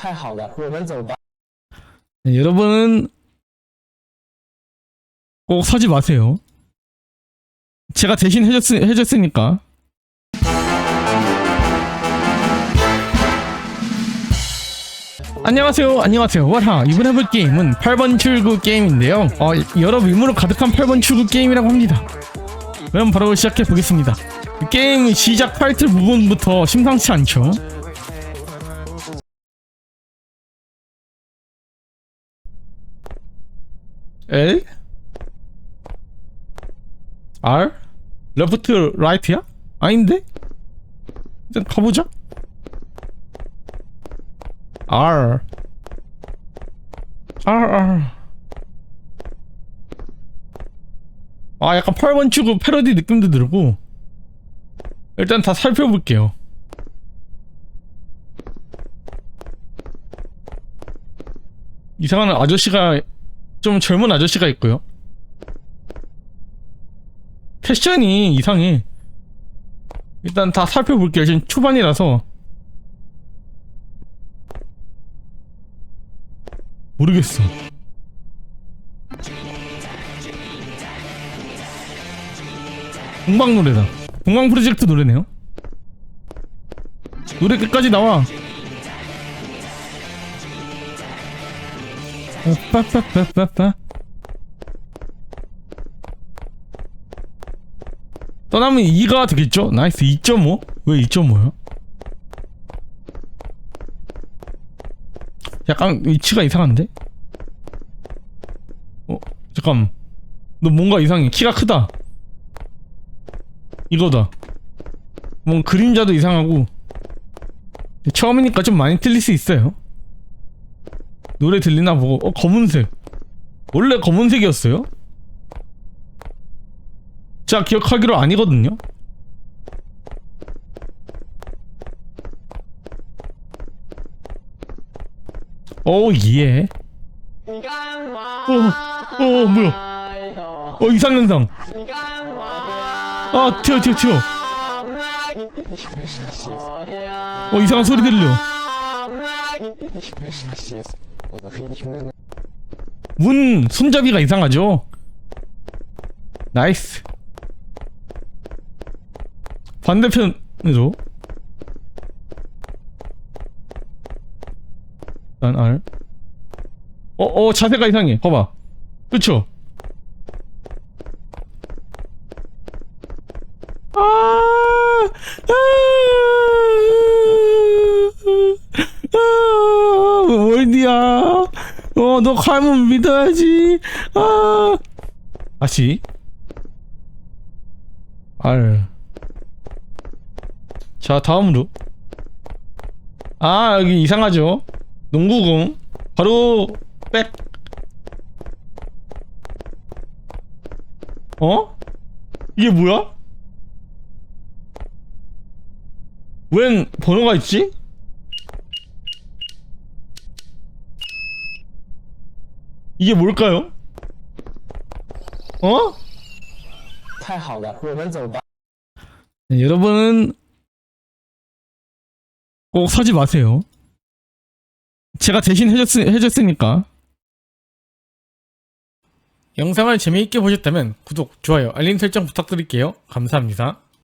太好了，我们走吧。 네, 여러분은 꼭 사지 마세요. 제가 대신 해줬, 해줬으니까. 안녕하세요, 안녕하세요. 와하. 이번에 해볼 게임은 8번 출구 게임인데요. 어, 여러 의무로 가득한 8번 출구 게임이라고 합니다. 그럼 바로 시작해 보겠습니다. 게임 시작 타이틀 부분부터 심상치 않죠. L? R? 레프트 라이트야? 아닌데? 일단 가보자. R. R R. 아 약간 8번 축구 패러디 느낌도 들고. 일단 다 살펴볼게요. 이상한 아저씨가 좀 젊은 아저씨가 있고요. 패션이 이상해. 일단 다 살펴볼게요. 지금 초반이라서. 모르겠어. 공방 노래다. 공방 프로젝트 노래네요. 노래 끝까지 나와. 빠빠빠빠빠 떠나면 2가 되겠죠? 나이스 2.5? 왜 2.5야? 약간 위치가 이상한데? 어 잠깐 너 뭔가 이상해 키가 크다 이거다 뭔 그림자도 이상하고 처음이니까 좀 많이 틀릴 수 있어요 노래 들리나 보고 어 검은색 원래 검은색이었어요? 제가 기억하기로 아니거든요 오 예. 어, 어 뭐야? 어 이상 현상. 아 튀어 튀어 튀어. 어 이상한 소리 들려. 문 손잡이가 이상하죠? 나이스. 반대편으로. 난 R. 어, 어, 자세가 이상해. 봐봐. 그쵸? 아, 아, 아, 월디야. 어, 너 가면 믿어야지. 아, 다시. R. 자, 다음으로. 아, 여기 이상하죠? 농구공. 바로, 백. 어? 이게 뭐야? 웬 번호가 있지? 이게 뭘까요? 어? 太好了，我们走吧。 네, 여러분은 꼭 사지 마세요. 제가 대신 해줬, 해줬으니까. 영상을 재미있게 보셨다면 구독, 좋아요, 알림 설정 부탁드릴게요. 감사합니다.